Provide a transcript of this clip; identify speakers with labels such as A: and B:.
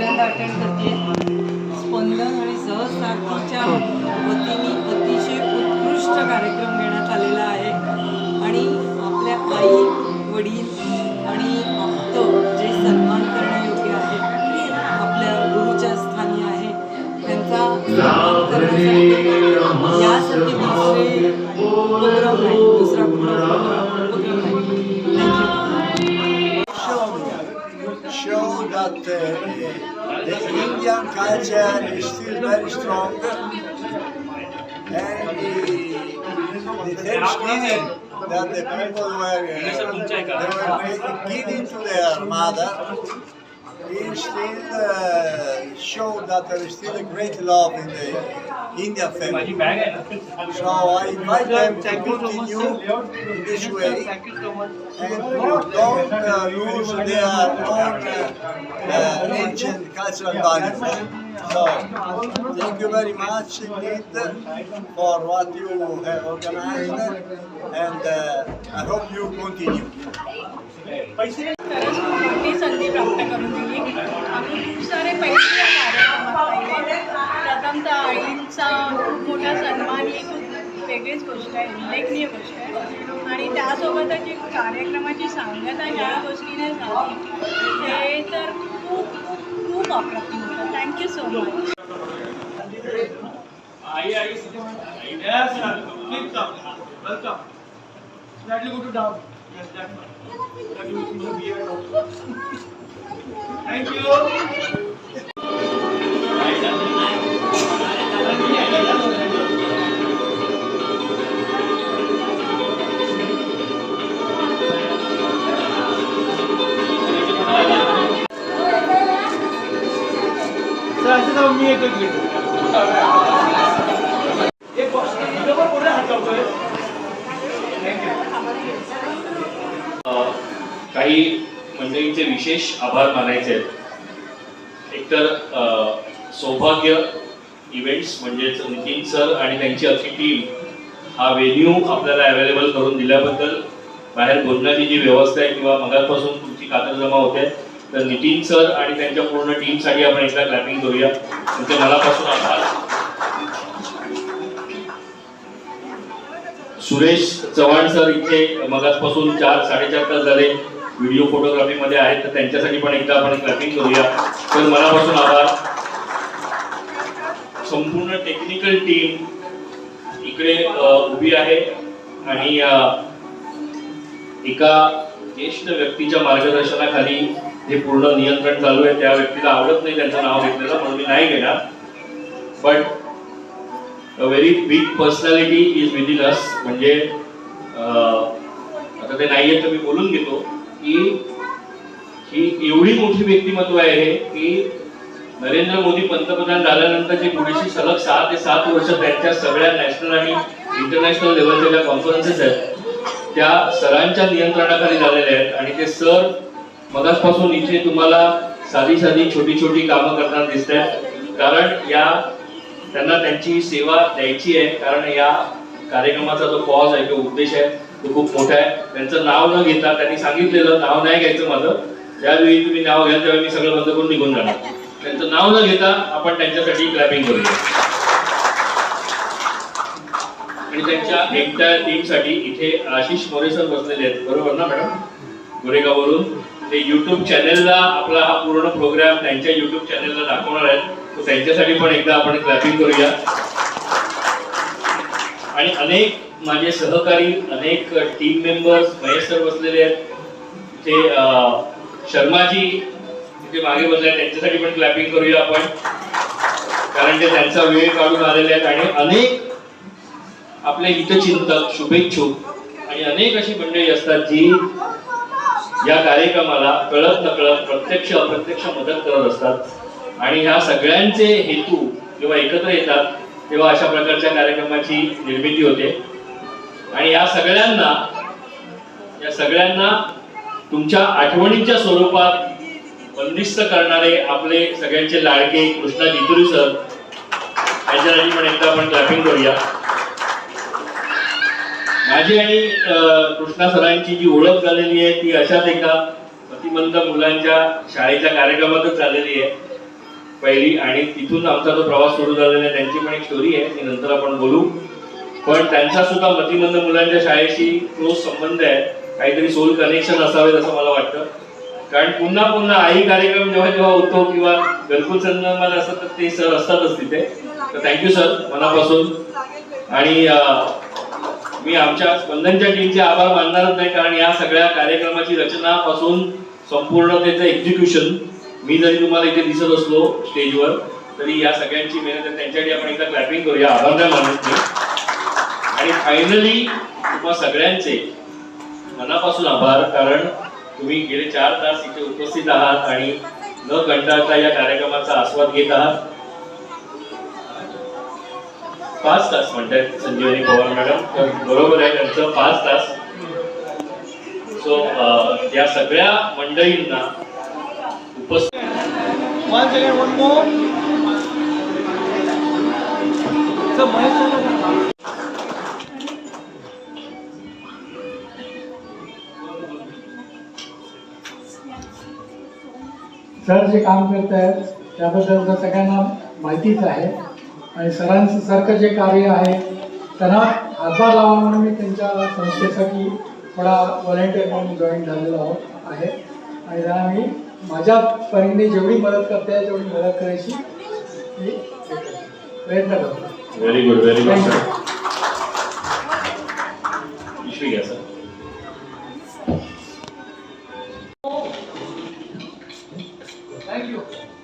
A: दुसऱ्यांदा अटेंड करते. स्पंदन आणि सहसार्थीच्या वतीने अतिशय उत्कृष्ट कार्यक्रम घेण्यात आलेला आहे. आणि आपल्या आई वडील
B: the Indian culture is still very strong. And the, the Thanksgiving that the people were, uh, they were giving to their mother is still uh, show that there is still a great love in the Indian family. So I invite them to continue in this way and don't uh, lose their own uh, uh, ancient cultural values. So, thank you very much indeed for what you have organized, and uh, I hope you continue.
C: मोठी संधी प्राप्त करून दिली आम्ही खूप सारे पैसे या कार्यक्रमात पाहिले प्रथमतः आईंचा खूप मोठा सन्मान ही खूप वेगळीच गोष्ट आहे उल्लेखनीय गोष्ट आहे आणि त्यासोबतच जी कार्यक्रमाची सांगता ज्या गोष्टीने झाली ते तर खूप खूप खूप अप्रतिम होतं थँक्यू सो मच
D: आई आई Yes, please come. Welcome. Yes, definitely. Have you moved here? Thank you.
E: काही मंडळींचे विशेष आभार मानायचे आहेत. एकतर सौभाग्य इव्हेंट्स म्हणजेच नितीन सर आणि त्यांची अख्खी टीम हा वेन्यू आपल्याला अवेलेबल करून दिल्याबद्दल बाहेर बोलण्याची जी व्यवस्था आहे किंवा मगापासून तुमची खातरजमा होते तर नितीन सर आणि त्यांच्या पूर्ण टीमसाठी आपण एकदा क्लॅपिंग करूया. तुमचे मनापासून आभार. सुरेश चव्हाण सर इथे मगाचपासून चार साडेचार तास झाले. व्हिडिओ फोटोग्राफीमध्ये आहेत तर त्यांच्यासाठी पण एकदा आपण क्लॅपिंग करूया. तर मनापासून आभार. संपूर्ण टेक्निकल टीम इकडे उभी आहे आणि एका ज्येष्ठ व्यक्तीच्या मार्गदर्शनाखाली हे पूर्ण नियंत्रण चालू आहे. त्या व्यक्तीला आवडत नाही त्यांचं नाव घेतलेलं म्हणून मी नाही घेणार. बट म्हणजे, a very big personality is within us म्हणजे आता ते नाहीये तर मी बोलून घेतो. की ही एवढी मोठी व्यक्तिमत्व आहे हे की नरेंद्र मोदी पंतप्रधान झाल्यानंतर जे पुढेची सलग सहा ते सात वर्ष त्यांच्या सगळ्या नॅशनल आणि इंटरनॅशनल लेवलच्या ज्या कॉन्फरन्सेस आहेत त्या सरांच्या नियंत्रणाखाली झालेल्या आहेत. आणि ते सर मगासपासून इथे तुम्हाला साधी साधी छोटी छोटी कामं करताना दिसत आहेत. कारण या त्यांना त्यांची सेवा द्यायची आहे. कारण या कार्यक्रमाचा जो कॉज आहे किंवा उद्देश आहे तो खूप मोठा आहे. त्यांचं नाव न घेता त्यांनी सांगितलेलं नाव नाही घ्यायचं माझं. ज्यावेळी तुम्ही नाव घ्याल त्यावेळी मी सगळं बंद करून निघून जाणार. त्यांचं नाव न घेता आपण त्यांच्यासाठी क्लॅपिंग करूया. आणि त्यांच्या एकट्या टीमसाठी इथे आशिष मोरे सर बसलेले आहेत. बरोबर ना मॅडम गोरेगाववरून ते युट्यूब चॅनेलला आपला हा पूर्ण प्रोग्राम त्यांच्या युट्यूब चॅनेलला दाखवणार आहेत. तर त्यांच्यासाठी पण एकदा आपण क्लॅपिंग करूया. आणि अनेक माझे सहकारी अनेक टीम मेंबर्स महेश सर बसलेले आहेत. ते शर्माजी जे मागे बसले आहेत. त्यांच्यासाठी पण क्लॅपिंग करूया आपण. कारण ते त्यांचा वेळ काढून आलेले आहेत आणि अनेक आपले हितचिंतक शुभेच्छुक आणि अनेक अशी मंडळी असतात जी या कार्यक्रमाला कळत नकळत प्रत्यक्ष अप्रत्यक्ष मदत करत असतात. आणि ह्या सगळ्यांचे हेतू जेव्हा एकत्र येतात तेव्हा अशा प्रकारच्या कार्यक्रमाची निर्मिती होते. आणि या सगळ्यांना या सगळ्यांना तुमच्या आठवणीच्या स्वरूपात बंदिस्त करणारे आपले सगळ्यांचे लाडके कृष्णा जितुरी सर यांच्यासाठी पण एकदा आपण क्लॅपिंग करूया. माझी आणि कृष्णा सरांची जी ओळख झालेली आहे ती अशाच एका प्रतिबंध मुलांच्या शाळेच्या कार्यक्रमातच झालेली आहे. पहिली आणि तिथून आमचा जो प्रवास सुरू झालेला आहे त्यांची पण एक स्टोरी आहे ती नंतर आपण बोलू. पण त्यांचा सुद्धा मतिमंद मुलांच्या शाळेशी क्लोज संबंध आहे. काहीतरी सोल कनेक्शन असावेत असं मला वाटतं. कारण पुन्हा पुन्हा आई कार्यक्रम जेव्हा जेव्हा होतो किंवा घरकुल सन्मान असतात तर ते सर असतातच तिथे. तर थँक्यू सर मनापासून. आणि मी आमच्या स्पंदनच्या टीमचे आभार मानणारच नाही कारण या सगळ्या कार्यक्रमाची रचनापासून संपूर्ण त्याचं एक्झिक्युशन मी जरी तुम्हाला इथे दिसत असलो स्टेजवर तरी या सगळ्यांची मेहनत त्यांच्यासाठी आपण एकदा क्लॅपिंग करूया. आभार नाही मानत आणि फायनली तुम्हा सगळ्यांचे मनापासून आभार कारण तुम्ही गेले चार तास इथे उपस्थित आहात आणि न कंटाळता या कार्यक्रमाचा आस्वाद घेत आहात. पाच तास म्हणतात संजीवनी पवार मॅडम तर बरोबर आहे त्यांचं पाच तास. सो या सगळ्या मंडळींना उपस्थित
D: One
F: सर जे काम करत आहेत त्याबद्दल तर सगळ्यांना माहितीच आहे. आणि सरांचं सारखं जे कार्य आहे त्यांना हातभार लावा म्हणून मी त्यांच्या संस्थेसाठी थोडा व्हॉलेंटिअर म्हणून जॉईन झालेलो आहोत आहे. आणि त्यांना मी माझ्या परीने जेवढी मदत करता येईल तेवढी मदत करायची मी प्रयत्न करतो.
E: Very good very good
D: Thank you.